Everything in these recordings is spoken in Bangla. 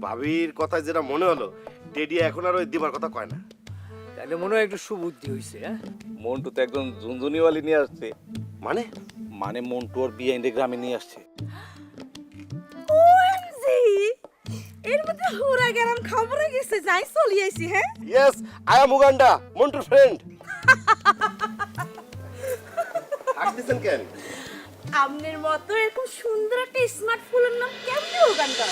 ভাবির কথা যেটা মনে হলো টেডি এখন আর ওই দিবার কথা কয় না। তাহলে মনে হয় একটু সুবুদ্ধি হয়েছে হ্যাঁ? মন্টু তো একজন ঝুনঝুনিওয়ালি নিয়ে আসছে। মানে? মানে মন্টু ওর বিয়ে এনে গ্রামে নিয়ে আসছে। এর মধ্যে হুরা গেলাম খবরে গেছে যাই চলি আইছি হ্যাঁ? ইয়েস আই এম উগান্ডা মন্টুর ফ্রেন্ড আসতেছেন কেন? আপনার মতো এরকম সুন্দর একটা স্মার্ট স্মার্টফোনের নাম কেমনি ওখানটা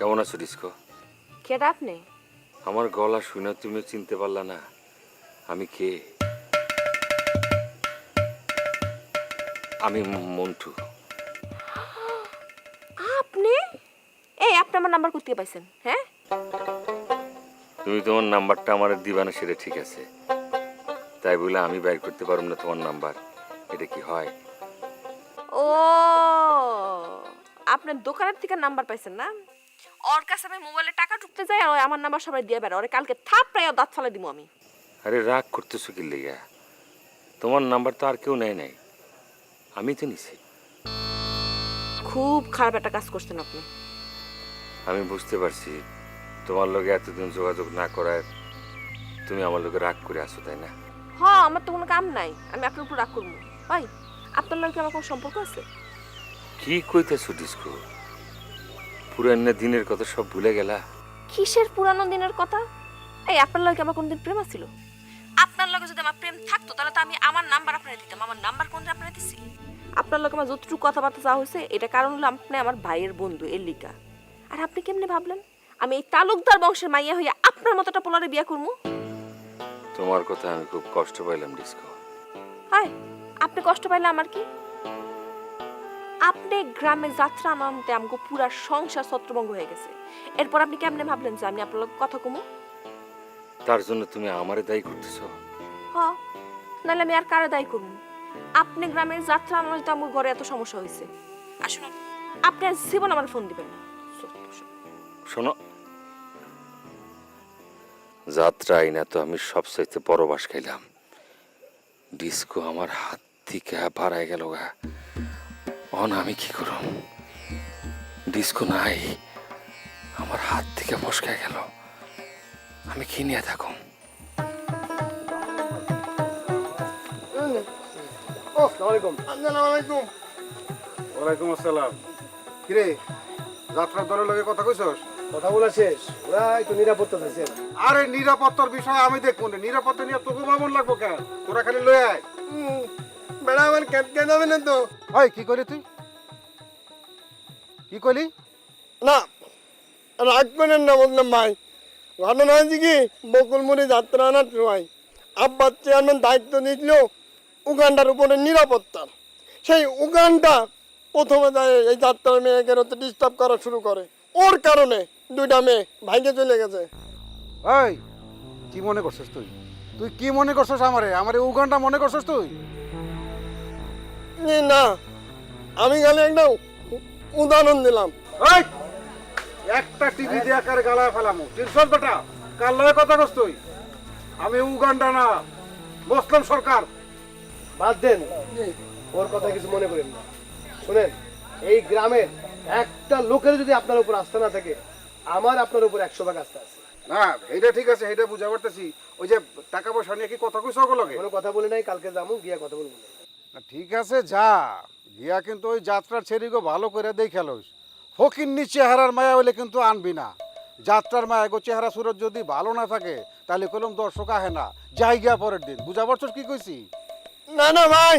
কেমন আছো ডিস্কো কেটা আপনি? আমার গলা শুনে তুমি চিনতে পারলা না আমি কে? আমি মন্টু। আপনি? এই আপনি আমার নাম্বার কোথায় পাইছেন হ্যাঁ? তুমি তোমার নাম্বারটা আমার দিবা না সেটা ঠিক আছে। তাই বলে আমি বাইর করতে পারব না তোমার নাম্বার। এটা কি হয়? ও আপনার দোকানের থেকে নাম্বার পাইছেন না? ওর কাছে আমি মোবাইলে টাকা ঢুকতে যাই আর আমার নাম্বার সবাই দিয়ে বেড়া ওরে কালকে থাপ প্রায় দাঁত ফালে দিব আমি। আরে রাগ করতেছো কি লেগা? তোমার নাম্বার তো আর কেউ নেয় নাই। আমি তো নিছি। খুব খারাপ একটা কাজ করছেন আপনি। আমি বুঝতে পারছি তোমার লগে এতদিন যোগাযোগ না করায় তুমি আমার লগে রাগ করে আসো তাই না? হ্যাঁ আমার তো কোনো কাম নাই। আমি আপনার উপর রাগ করব। ভাই আপনার লগে আমার কোনো সম্পর্ক আছে? কি কইতেছো ডিস্কো? পুরানো দিনের কথা সব ভুলে গেলা। কিসের পুরানো দিনের কথা? এই আপনার লগে আমার কোনদিন প্রেম ছিল আপনার লগে যদি আমার প্রেম থাকতো তাহলে তো আমি আমার নাম্বার আপনার দিতাম। আমার নাম্বার কোন আপনার দিছি আপনার লগে আমার যতটুকু কথাবার্তা যা হয়েছে এটা কারণ হলো আপনি আমার ভাইয়ের বন্ধু এলিকা। আর আপনি কেমনে ভাবলেন? আমি এই তালুকদার বংশের মাইয়া হইয়া আপনার মতোটা পোলারে বিয়া করব তোমার কথা আমি খুব কষ্ট পাইলাম ডিস্কো। হায় আপনি কষ্ট পাইলে আমার কি? আপনি গ্রামে যাত্রা আনন্দে আমাকে পুরা সংসার ছত্রভঙ্গ হয়ে গেছে। এরপর আপনি কেমনে ভাবলেন যে আমি আপনার কথা কমু? তার জন্য তুমি আমারে দায়ী করতেছো। হ নাহলে আমি আর কারে দায়ী করব? আপনি গ্রামে যাত্রা আনন্দে আমার ঘরে এত সমস্যা হয়েছে আসুন আপনি আজ জীবন আমার ফোন দিবেন না। শোনো যাত্রায় না তো আমি সবচাইতে বড় বাস খাইলাম। ডিস্কো আমার হাত থেকে বাড়ায় গেল গা। অন আমি কি করব ডিস্কো নাই আমার হাত থেকে ফসকায় গেল। আমি কি নিয়ে থাকুম? ওয়ালাইকুম আসসালাম। কিরে যাত্রার দলের লগে কথা কইছস? কথা বলা শেষ। ওরা একটু নিরাপত্তা চাইছেন আরে নিরাপত্তার বিষয় আমি দেখব নিরাপত্তা নিয়ে তোকে মামন লাগবো কেন? তোরা খালি লয়ে আয়। বেড়া আমার কেটকে যাবে না তো। ওই কি তুই? কি করলি? না রাগ করেন না বললাম ভাই। ঘটনা হয়েছে কি? বকুলমুড়ি যাত্রা আনার সময় আব্বার চেয়ারম্যান দায়িত্ব দিয়েছিল উগান্ডার উপরে নিরাপত্তা। সেই উগানটা প্রথমে যায় এই যাত্রার মেয়েকে ডিস্টার্ব করা শুরু করে। ওর কারণে দুইটা মেয়ে ভাইকে চলে গেছে। ওই কি মনে করছস তুই? তুই কি মনে করছস আমারে? আমারে উগানটা মনে করছস তুই? না আমি খালি একটা উদাহরণ দিলাম। একটা টিভি আকারে গালায় ফেলামু। টিনশন বেটা কার লগে কথা কস তুই? আমি উগান্ডা না মুসলিম সরকার। বাদ দেন ওর কথা কিছু মনে করেন না। শুনেন এই গ্রামের একটা লোকের যদি আপনার উপর আস্থা না থাকে আমার আপনার উপর একশো ভাগ আস্থা আছে। না এইটা ঠিক আছে এইটা বুঝা পারতেছি। ওই যে টাকা পয়সা নিয়ে কি কথা কইছ ওগুলোকে? কোনো কথা বলে নাই কালকে যাব গিয়া কথা বলব। না। ঠিক আছে যা। গিয়া কিন্তু ওই যাত্রার ছেড়িগো ভালো করে দেই খেলোস ফকিন্নি চেহারার মায়া হইলে কিন্তু আনবি না। যাত্রার মায়া গো চেহারা সুরত যদি ভালো না থাকে তাহলে কলম দর্শক আহে না। যাই গিয়া পরের দিন। বুঝা পারছস কি কইছি? না না ভাই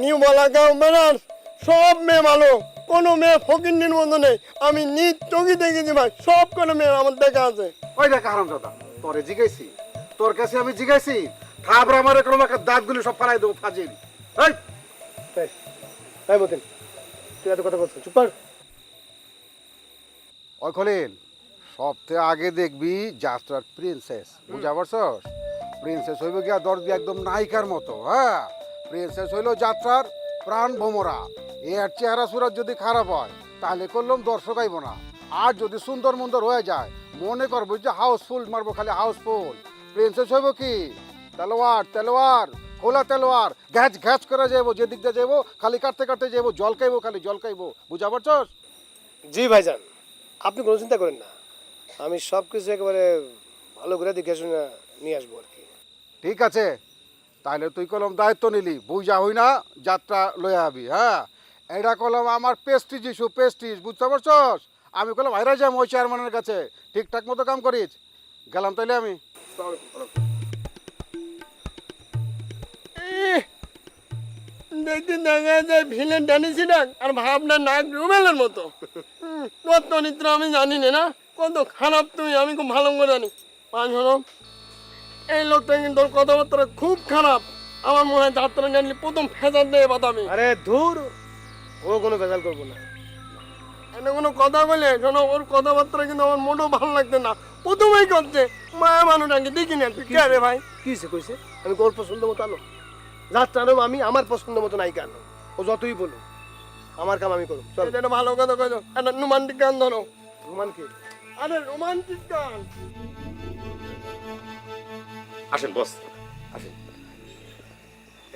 নিউ বালাগাঁও বেড়ার সব মেয়ে ভালো কোনো মেয়ে ফকিন্নির মতো নেই। আমি নিজ চোখে দেখেছি ভাই সব কোনো মেয়ে আমার দেখা আছে। ওই দেখ হারাম দাদা তোরে জিগাইছি। তোর কাছে আমি জিগাইছি। থাবরা আমার কোনো একটা দাঁতগুলি সব ফালাই দেবো ফাজিল। আগে দেখবি প্রিন্সেস প্রিন্সেস হ্যাঁ? প্রিন্সেস যাত্রার প্রাণ ভোমরা। এর চেহারা সুরত যদি খারাপ হয়, তাহলে করলাম দর্শক আইব না। আর যদি সুন্দর মুন্দর হয়ে যায়, মনে করব যে হাউসফুল, মারবো খালি হাউসফুল। প্রিন্সেস হইব কি? তেলোয়ার তেলোয়ার। খোলা তেলোয়ার ঘ্যাচ ঘ্যাচ করে যাব যেদিক দিয়ে যাব খালি কাটতে কাটতে যাব জল খাইবো খালি জল খাইবো। বুঝা পারছস? জি ভাইজান আপনি কোনো চিন্তা করেন না। আমি সব কিছু একেবারে ভালো করে দেখে শুনে নিয়ে আসব আর কি। ঠিক আছে তাহলে তুই কলম দায়িত্ব নিলি বুঝা হই না যাত্রা লয়ে আবি হ্যাঁ? এটা কলম আমার পেস্টিজ ইস্যু পেস্টিজ বুঝতে পারছস? আমি কলম হাইরা যাম ওই চেয়ারম্যানের কাছে ঠিকঠাক মতো কাম করিস। গেলাম তাইলে আমি। দেখতে দেখা যায় ভিলেন টানিছি না আর ভাবনা নাক রুমেলের মতো। তোর চরিত্র আমি জানি না না? কত খারাপ তুমি আমি খুব ভালো করে জানি। পাঁচ শোনো এই লোকটা কিন্তু ওর কথাবার্তা খুব খারাপ। আমার মনে হয় যাত্রা জানলে প্রথম ফেজার দিয়ে বাতামি আরে ধুর ও কোনো ভেজাল করব না। এনে কোনো কথা বলে শোনো ওর কথাবার্তা কিন্তু আমার মোটেও ভালো লাগছে না। প্রথমেই করছে মায়া মানুষ আগে দেখি না তুই কে রে ভাই? কি কইছে আমি ওর পছন্দ মতো যাত্রারও আমি আমার পছন্দ মতো নাই আনো ও যতই বলো আমার কাম আমি করো চল। এটা ভালো কথা কইছো। একটা রোমান্টিক গান ধরো। রোমান্টিক আরে রোমান্টিক গান। আসেন বস। আসেন।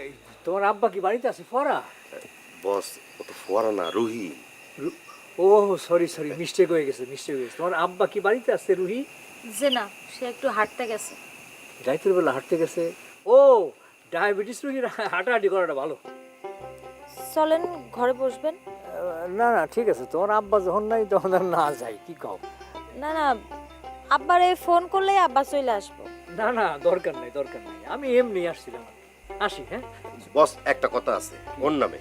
এই তোমার আব্বা কি বাড়িতে আছে? ফরা বস ও তো ফোয়ারা না রুহি। ও সরি সরি মিস্টেক হয়ে গেছে মিস্টেক হয়ে গেছে। তোমার আব্বা কি বাড়িতে আছে রুহি? যে না সে একটু হাঁটতে গেছে। রাইতের বেলা হাঁটতে গেছে। ও ডায়াবেটিস রুগীর হাঁটাহাঁটি করাটা ভালো। চলেন ঘরে বসবেন। না না ঠিক আছে। তোমার আব্বা যখন নাই তখন আর না যাই কি কও? না না আব্বারে ফোন করলেই আব্বা চলে আসব। না না দরকার নাই দরকার নাই। আমি এমনি আসছিলাম আসি হ্যাঁ? বস একটা কথা আছে ওর নামে।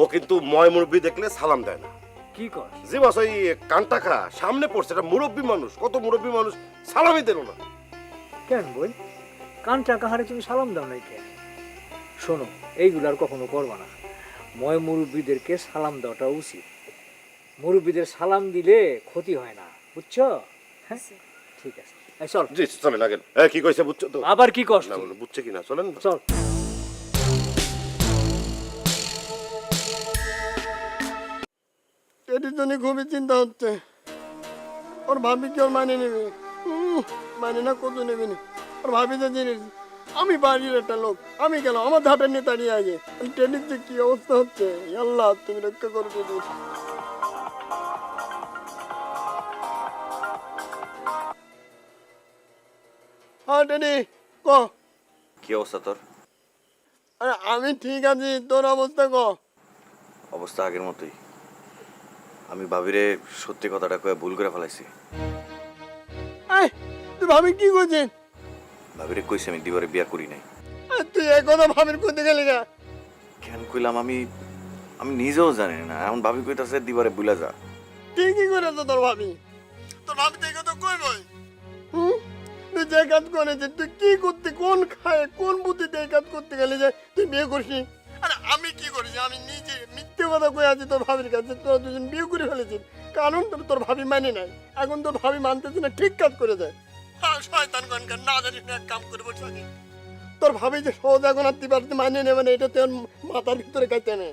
ও কিন্তু ময় মুরব্বী দেখলে সালাম দেয় না। কি কর জি বস ওই কানটাকা সামনে পড়ছে এটা মুরব্বী মানুষ। কত মুরব্বী মানুষ সালামই দিল না। কেন বই কানটা কাহারে তুমি সালাম দাও নাই কেন? শোনো এইগুলো আর কখনো করবা না। ময় মুরব্বীদেরকে সালাম দেওয়াটা উচিত। মুরব্বীদের সালাম দিলে ক্ষতি হয় না বুঝছ? হ্যাঁ? ঠিক আছে। এই চল। জি চলেন আগেন এ, কি কইছে বুঝছ তো? আবার কি কষ্ট? না বুঝছে কি না চলেন। চল। এটির জন্য খুবই চিন্তা হচ্ছে। ওর ভাবি কি ওর মানে নেবে? মানে না কত নেবে না? ওর ভাবি তো জিনিস আমি বাড়ির একটা লোক। আমি কেন আমার ধাপের নিয়ে দাঁড়িয়ে আগে ট্রেনের যে কি অবস্থা হচ্ছে? আল্লাহ তুমি রক্ষা করো হ্যাঁ টেনি ক? কি অবস্থা তোর? আরে আমি ঠিক আছি। তোর অবস্থা ক? অবস্থা আগের মতোই। আমি ভাবিরে সত্যি কথাটা কয়ে ভুল করে ফেলাইছি। তুই ভাবি কি করছিস? ভাবিরে কইছি আমি দিবারে বিয়া করি নাই। তুই কথা ভাবির করতে গেলি না কেন কইলাম আমি আমি নিজেও জানি না এমন ভাবি কইতাছে দিবারে বুলা যা। তুই ঠিকই করেছ তোর ভাবি। তোর ভাবি তো এই কথা কই বই হুম? তুই যে কাজ করেছিস তুই কি করতে কোন খায় কোন বুদ্ধিতে এই কাজ করতে গেলে যে তুই বিয়ে করছিস আরে আমি কি করেছি? আমি নিজে মিথ্যে কথা কই আছি তোর ভাবির কাছে তোর দুজন বিয়ে করে ফেলেছিস। কারণ তোর তোর ভাবি মানে নাই। এখন তোর ভাবি মানতেছে না ঠিক কাজ করে যায়। শয়তান না এক কাম তোর ভাবি যে সহজ এখন আর দিবারতে মানিয়ে নেবে না এটা তোর মাথার ভিতরে নেই।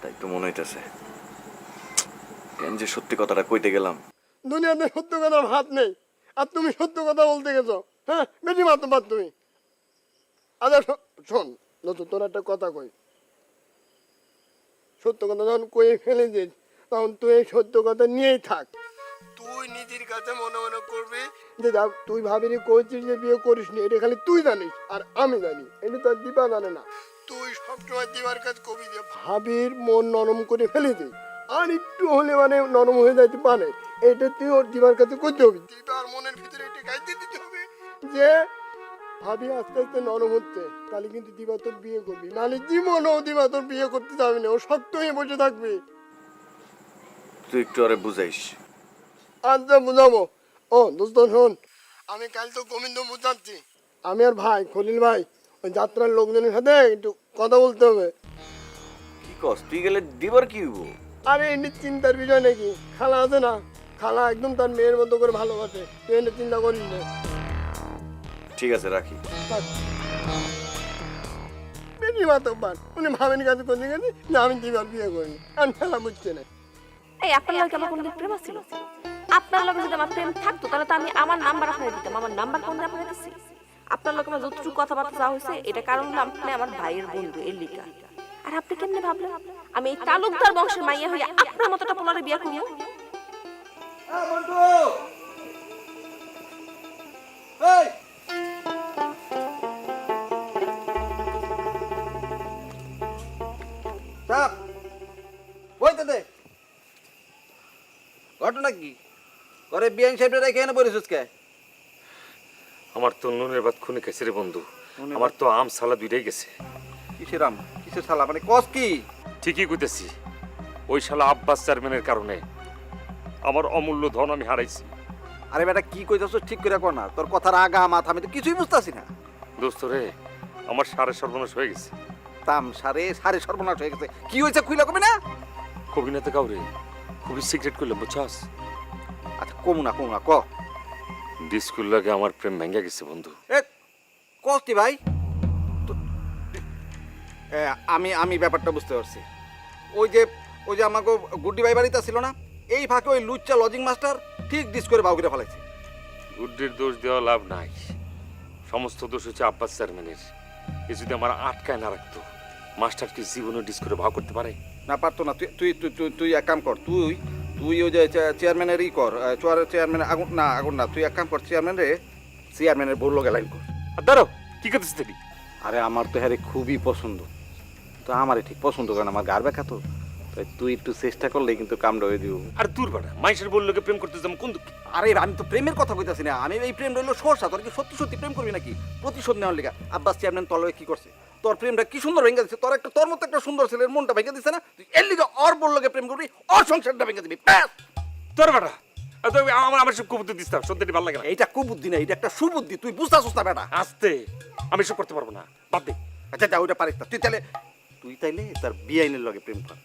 তাই তো মনে হইতেছে। কেন যে সত্যি কথাটা কইতে গেলাম? দুনিয়াতে সত্য কথার হাত নেই। আর তুমি সত্য কথা বলতে গেছো। হ্যাঁ বেশি পার তুমি। আচ্ছা শোন নতুন তোর একটা কথা কই। সত্য কথা যখন কয়ে ফেলেছিস তখন তুই এই সত্য কথা নিয়েই থাক। তুই নিজের কাছে মনে মনে করবি। যে যা তুই ভাবিনি কইছিস যে বিয়ে করিস নি এটা খালি তুই জানিস আর আমি জানি এটা তো আর দীপা জানে না। তুই সবসময় দিবার কাজ কবি যে ভাবির মন নরম করে ফেলেছিস আর একটু হলে মানে নরম হয়ে যাইতে পারে এটা তুই ওর দিবার কাছে করতে হবে। দিবার মনের ভিতরে এটা গাইতে দিতে হবে। যে ভাবি আস্তে আস্তে নরম হচ্ছে তাহলে কিন্তু দিবা তোর বিয়ে করবি নাহলে জীবনও দিবা তোর বিয়ে করতে যাবে না ও শক্ত হয়ে বসে থাকবে। তুই একটু আরে বুঝাইস। আচ্ছা বুঝাবো। ও দোস্ত শোন। আমি কাল তো গোবিন্দ বুঝাচ্ছি আমি আর ভাই খলিল ভাই ওই যাত্রার লোকজনের সাথে একটু কথা বলতে হবে। কি কস? তুই গেলে দিবার কি হইব? আরে এমনি চিন্তার বিষয় নাকি? খালা আছে না? খালা একদম তার মেয়ের মতো করে ভালোবাসে। তুই এনে চিন্তা করিস না। ঠিক আছে রাখি। বেশি মাতব্বার উনি ভাবেন কাছে করতে গেছে যে আমি দিবার বিয়ে করিনি। আর খেলা বুঝছে না। এই আপনার লগে আমার কোনদিন প্রেম ছিল? আপনার লগে যদি আমার প্রেম থাকতো, তাহলে তো আমি আমার নাম্বার আপনাকে দিতাম। আমার নাম্বার কোন দিয়ে আপনাকে দিচ্ছি আপনার লগে আমার যতটুকু কথাবার্তা যা হয়েছে, এটা কারণ হলো আপনি আমার ভাইয়ের বন্ধু, এর লিগা। আর আপনি কেমনে ভাবলেন? আমি এই তালুকদার বংশের মাইয়া হয়ে আপনার মতোটা পোলারে বিয়া চাপ বইতে দে ঘটনা কি? করে বিয়ান সাহেবটা রেখে এনে পড়েছিস কে আমার তো নুনের ভাত খুনে গেছে রে বন্ধু। আমার তো আম সালা দুইটাই গেছে। কিসের আম? কিসের শালা মানে কস কি? ঠিকই কইতেছি ওই শালা আব্বাস চেয়ারম্যানের কারণে আমার অমূল্য ধন আমি হারাইছি। আরে বেটা কি কইতাছ ঠিক করে কর না। তোর কথার আগা মাথা আমি তো কিছুই বুঝতাছি না। দোস্ত রে আমার সাড়ে সর্বনাশ হয়ে গেছে। তাম সারে সারে সর্বনাশ হয়ে গেছে। কি হয়েছে খুইলা কবি না? কবিনাতে কাউরে খুবই সিক্রেট করলাম বুঝছাস? আচ্ছা কমু না কমু না ক। ডিস্কুল লাগে আমার প্রেম ভেঙে গেছে বন্ধু। এ কস কি ভাই। তো- এ, আমি আমি ব্যাপারটা বুঝতে পারছি। ওই যে ওই যে আমাকে গুড্ডি ভাই বাড়িতে ছিল না এই ফাঁকে ওই লুচ্চা লজিং মাস্টার ঠিক ডিস করে বাউকে ফেলাইছে। গুড্ডির দোষ দেওয়া লাভ নাই। সমস্ত দোষ হচ্ছে আব্বাস চেয়ারম্যানের। এ যদি আমার আটকায় না রাখতো মাস্টার কি জীবনে ডিস করে ভাও করতে পারে? না পারতো না। তুই তুই তুই তুই তুই এক কাম কর তুই তুই ওই যে চেয়ারম্যানের ই কর চোয়ার চেয়ারম্যান আগুন না আগুন না তুই এক কাম কর চেয়ারম্যান রে চেয়ারম্যানের বলল লাইন কর। আর দাঁড়ো কি করতেছিস তুই আরে আমার তো হ্যারে খুবই পছন্দ। তো আমারে ঠিক পছন্দ করে না আমার গার ব্যাখ্যা তো। তাই তুই একটু চেষ্টা করলে কিন্তু কামটা হয়ে দিব। আর দূর বাড়া মাইশের বললোকে প্রেম করতে যাব কোন দুঃখে? আরে আমি তো প্রেমের কথা কইতাছি না আমি এই প্রেম রইল সরসা তোর কি সত্যি সত্যি প্রেম করবি নাকি? প্রতিশোধ নেওয়ার লেগা। আব্বাস চেয়ারম্যান তলবে কি করছে? তোর প্রেমটা কি সুন্দর ভেঙে দিচ্ছে তোর একটা তোর মতো একটা সুন্দর ছেলের মনটা ভেঙে দিচ্ছে না? তুই এর লিগে ওর বললোকে প্রেম করবি অর সংসারটা ভেঙে দিবি ব্যাস। তোর আর তুই আমার আমার সব কবুতর দিস সত্যি ভালো লাগে না। এইটা কুবুদ্ধি না এটা একটা সুবুদ্ধি তুই বুঝতেছিস না বেটা। আসতে আমি সব করতে পারব না বাদ দে। আচ্ছা যা ওইটা পারিস না। তুই তাহলে তুই তাইলে তার বিআইনের লগে প্রেম কর।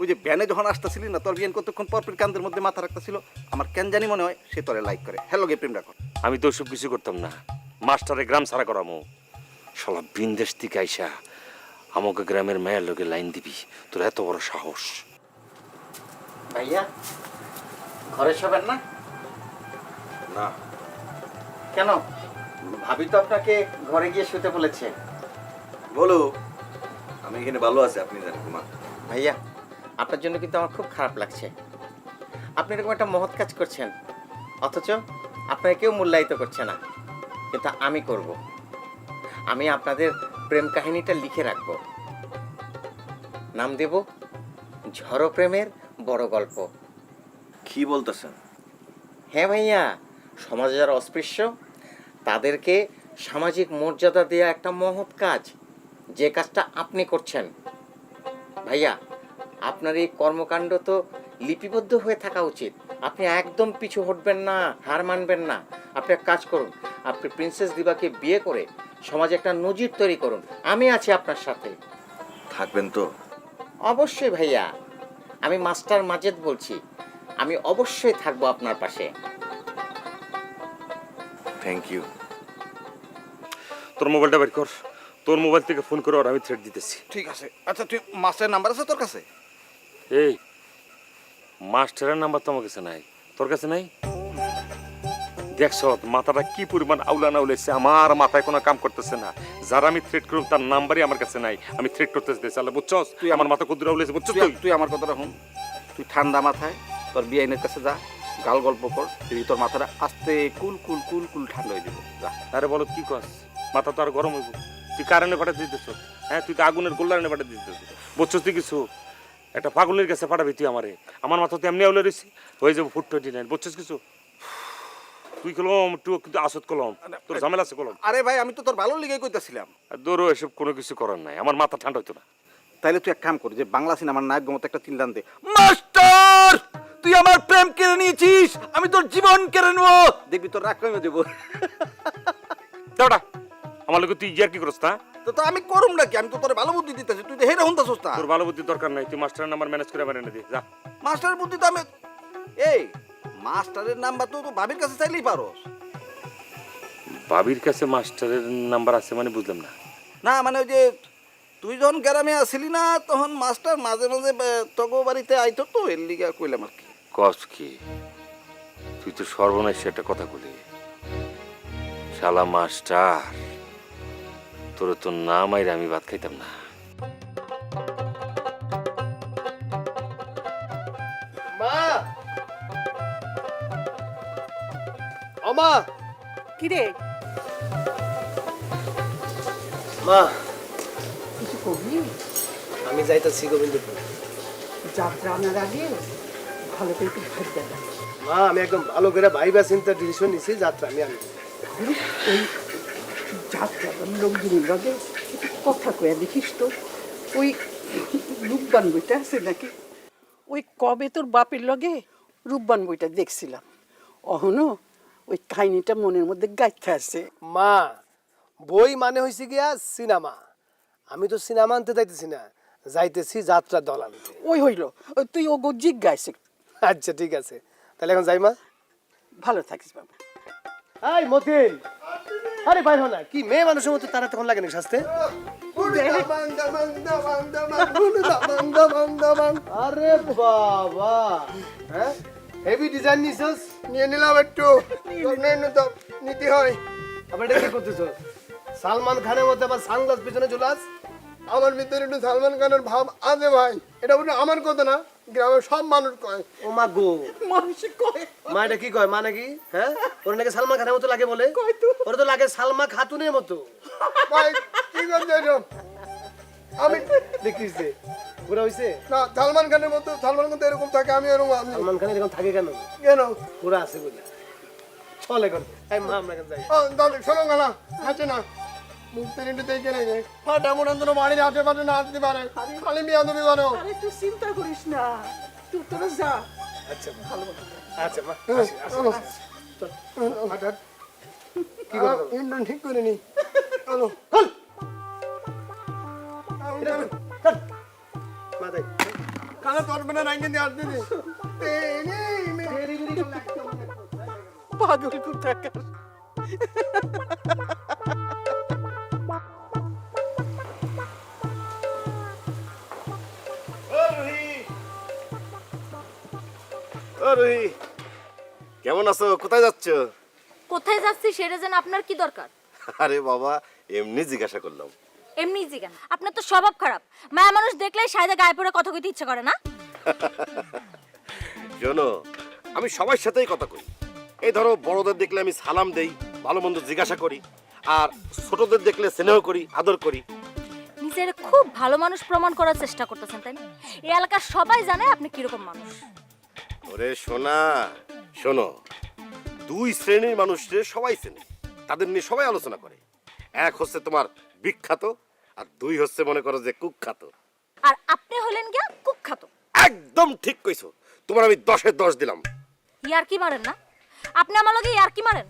ওই যে ব্যানে যখন আসতেছিলি না তোর বিয়ান কতক্ষণ পর পর কান্দের মধ্যে মাথা রাখতেছিল? আমার কেন জানি মনে হয় সে তোরে লাইক করে। হ্যালো গে প্রেমটা কর। আমি তো সব কিছু করতাম না। মাস্টারে গ্রাম সারা করামো। শালা বিন্দেশ থেকে আইসা আমাকে গ্রামের মেয়ের লোকে লাইন দিবি। তোর এত বড় সাহস। ভাইয়া ঘরে শোবেন না? না। কেন? ভাবি তো আপনাকে ঘরে গিয়ে শুতে বলেছে। বলো আমি এখানে ভালো আছি আপনি জানেন ঘুমা ভাইয়া আপনার জন্য কিন্তু আমার খুব খারাপ লাগছে। আপনি এরকম একটা মহৎ কাজ করছেন অথচ আপনাকে কেউ মূল্যায়িত করছে না। কিন্তু আমি করব। আমি আপনাদের প্রেম কাহিনীটা লিখে রাখব। নাম দেব ঝড়ো প্রেমের বড় গল্প। কি বলতেছেন? হ্যাঁ ভাইয়া সমাজে যারা অস্পৃশ্য তাদেরকে সামাজিক মর্যাদা দেওয়া একটা মহৎ কাজ যে কাজটা আপনি করছেন। ভাইয়া আপনার এই কর্মকাণ্ড তো লিপিবদ্ধ হয়ে থাকা উচিত। আপনি একদম পিছু হটবেন না হার মানবেন না। আপনি এক কাজ করুন আপনি প্রিন্সেস দিবাকে বিয়ে করে সমাজে একটা নজির তৈরি করুন। আমি আছি আপনার সাথে। থাকবেন তো? অবশ্যই ভাইয়া। আমি মাস্টার মাজেদ বলছি। আমি অবশ্যই থাকব আপনার পাশে। থ্যাংক ইউ তোর মোবাইলটা বের কর। তোর মোবাইল থেকে ফোন করে ওর আমি থ্রেট দিতেছি। ঠিক আছে। আচ্ছা তুই মাস্টারের নাম্বার আছে তোর কাছে? এই মাস্টারের নাম্বার তো আমার কাছে নাই। তোর কাছে নাই? দেখছ মাথাটা কি পরিমাণ আউলা না উলেছে আমার মাথায় কোনো কাম করতেছে না। যারা আমি থ্রেট করব তার নাম্বারই আমার কাছে নাই। আমি থ্রেট করতেছি তাহলে বুঝছস? তুই আমার মাথা কুদুরা উলেছে বুঝছস তুই আমার কথাটা শুন। তুই ঠান্ডা মাথায় তোর বিআইনের কাছে যা গাল গল্প কর তুই তোর মাথাটা আস্তে কুল কুল কুল কুল ঠান্ডা হয়ে দিব যা। আরে বলো কি কস? মাথা তো আর গরম হইব। তুই কারেন্টে পাঠা দিতেছ? হ্যাঁ তুই তো আগুনের গোল্লারে পাঠা দিতেছ। বুঝছস তুই কিছু? একটা পাগলের কাছে পাঠাবি তুই আমারে। আমার মাথা তো এমনি আউলে রয়েছি হয়ে যাব ফুট টোয়েন্টি নাইন বুঝছস কিছু? তুই কলম তুই কিন্তু আসত কলম। তোর ঝামেলা আছে কলম। আরে ভাই আমি তো তোর ভালো লিগে কইতাছিলাম। দৌড়ো এসব কোনো কিছু করার নাই। আমার মাথা ঠান্ডা হতো না। তাইলে তুই এক কাম কর যে বাংলা সিনেমার নায়ক মতো একটা চিল্লান দে মাস্টার তুই আমার প্রেম কেড়ে নিয়েছিস আমি তোর জীবন কেড়ে নেব। দেখবি তোর রাগ কমে দেবো দাওটা আমার লোক তুই ইয়ার কি করছ না তো তো আমি করুম নাকি? আমি তো তোর ভালো বুদ্ধি দিতেছি। তুই তো হেরে তোর ভালো বুদ্ধির দরকার নাই। তুই মাস্টারের নাম্বার ম্যানেজ করে বানিয়ে দে। যা। মাস্টারের বুদ্ধি তো আমি এই মাস্টারের নাম্বার তো তো ভাবির কাছে চাইলেই পারোস বাবির কাছে মাস্টারের নাম্বার আছে মানে বুঝলাম না। না মানে ওই যে তুই যখন গ্রামে আসিলি না তখন মাস্টার মাঝে মাঝে তগো বাড়িতে আইতো তো এর লিগা কইলাম আর কি। কস কি? তুই তো সর্বনাশ একটা কথা বলি শালা মাস্টার তোর তো না মাইরে আমি ভাত খাইতাম না। আমা কি রে মা। কিছু কবি আমি যাইতাছি গোবিন্দপুর। যাত্রা আনার আগে ভালো করে একটু ভাবতে মা আমি একদম ভালো করে ভাইবা চিন্তা ডিসিশন নিছি যাত্রা আমি আনব। ওই যাত্রা লোকজনের লগে কথা কয়ে দেখিস তো। ওই রূপবান বইটা আছে নাকি? ওই কবে তোর বাপের লগে রূপবান বইটা দেখছিলাম। অহনো ওই কাহিনীটা মনের মধ্যে গাইতে আছে মা বই মানে হয়েছে গিয়া সিনেমা আমি তো সিনেমা আনতে যাইতেছি না যাইতেছি যাত্রা দল আনতে ওই হইল ওই তুই ও জিজ্ঞাসে আচ্ছা ঠিক আছে তাহলে এখন যাই মা ভালো থাকিস বাবা এই মতিন আরে বাইর না কি মেয়ে মানুষের মতো তারা তখন লাগে না শাস্তে আরে বাবা হ্যাঁ হেভি ডিজাইন নিছস? নিয়ে নিলাম একটু। তো নিতে হয়। আবার এটা কি করতেছ সালমান খানের মধ্যে আবার সানগ্লাস পিছনে ঝুলাস আমার ভিতরে একটু সালমান খানের ভাব আছে ভাই। এটা বলে আমার কথা না গ্রামের সব মানুষ কয়। ও মা গো। মানুষ কয়। মা এটা কি কয়? মা নাকি? হ্যাঁ? ওর নাকি সালমান খানের মতো লাগে বলে? ওর তো লাগে সালমা খাতুনের মতো। ভাই কি করছে আমি দেখিস যে পুরো হইছে? না সালমান খানের মতো সালমান খান তো এরকম থাকে আমি এরকম সালমান খান এরকম থাকে কেন? কেন? পুরো আছে বলে। চল এখন এই মা আমরা যাই। ও দাদু শোনো না আছে না? মুখতে নিতে দেখে নেই ফাটা বাড়ির আশেপাশে না আসতে পারে। খালি মিয়া তুমি বানো আরে তুই চিন্তা করিস না। তুই তোরা যা। আচ্ছা ভালো আচ্ছা মা আসি, আসি, আসি। চল, হাঁট, হাঁট। কি করব? ঠিক করে নি চলো। পাগল কোথাকার কেমন আছো? কোথায় যাচ্ছ? কোথায় যাচ্ছি সেটা যেন আপনার কি দরকার? আরে বাবা এমনি জিজ্ঞাসা করলাম। এমনি জিগান আপনার তো স্বভাব খারাপ। মায়া মানুষ দেখলেই সাইডে গায়ে পড়ে কথা কইতে ইচ্ছে করে না। শোনো আমি সবার সাথেই কথা কই। এই ধরো বড়দের দেখলে আমি সালাম দেই ভালো মন্দ জিজ্ঞাসা করি আর ছোটদের দেখলে স্নেহ করি আদর করি। নিজের খুব ভালো মানুষ প্রমাণ করার চেষ্টা করতেছেন তাই না? এই এলাকার সবাই জানে আপনি কীরকম মানুষ। ওরে সোনা শোনো দুই শ্রেণির মানুষকে সবাই চেনে তাদের নিয়ে সবাই আলোচনা করে। এক হচ্ছে তোমার বিখ্যাত আর দুই হচ্ছে মনে করো যে কুখ্যাত। আর আপনি হলেন গিয়া কুখ্যাত। একদম ঠিক কইছো। তোমার আমি দশে দশ দিলাম। ইয়ার কি মারেন না। আপনি আমার লগে ইয়ার কি মারেন।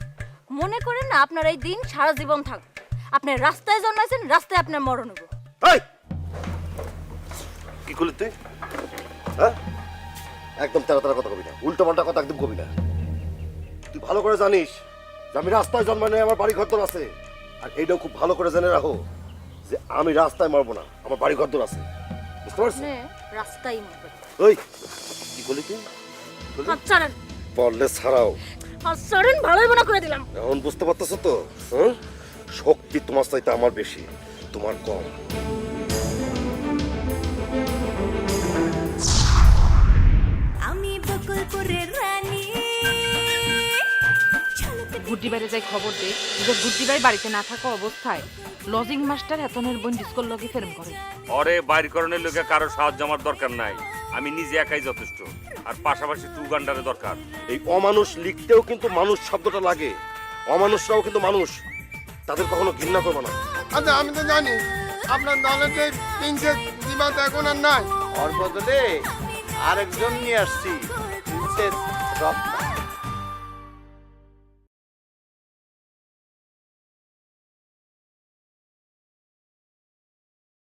মনে করেন না আপনার এই দিন সারা জীবন থাকবে আপনি রাস্তায় জন্মাইছেন রাস্তায় আপনার মরণ হব এই! কি করলি তুই? হ্যাঁ? একদম তেরা তেরা কথা কবি না। উল্টো পাল্টা কথা একদম কবি না। তুই ভালো করে জানিস যে আমি রাস্তায় জন্ম নেই আমার বাড়ি ঘর আছে। আর এইটাও খুব ভালো করে জেনে রাখো। যে আমি রাস্তায় মারবো না আমার বাড়ি ঘর আছে। বুঝতে পারছিস রাস্তায় মরবেন ওই কি করলি তুই? হাত বললে ছাড়াও। হাত ভালোই মনে করে দিলাম। এখন বুঝতে পারতেছো তো? হ্যাঁ? শক্তি তোমার চাইতে আমার বেশি তোমার কম। আমি বকুলপুরের রানী। গুড্ডি বাইরে যাই খবর দে। যে গুড্ডি বাড়িতে না থাকা অবস্থায় লজিং মাস্টার এতনের বোন ডিসকোর লগে ফেরম করে। অরে বাইর করণের লোকে কারও সাহায্য আমার দরকার নাই। আমি নিজে একাই যথেষ্ট আর পাশাপাশি টু গান্ডারে দরকার। এই অমানুষ লিখতেও কিন্তু মানুষ শব্দটা লাগে। অমানুষরাও কিন্তু মানুষ। তাদের কখনো ঘৃণা করব না। আচ্ছা আমি তো জানি। আপনার দলের যে তিনশে দিবাত এখন আর নাই। ওর বদলে আরেকজন নিয়ে আসছি মিসেস রত্না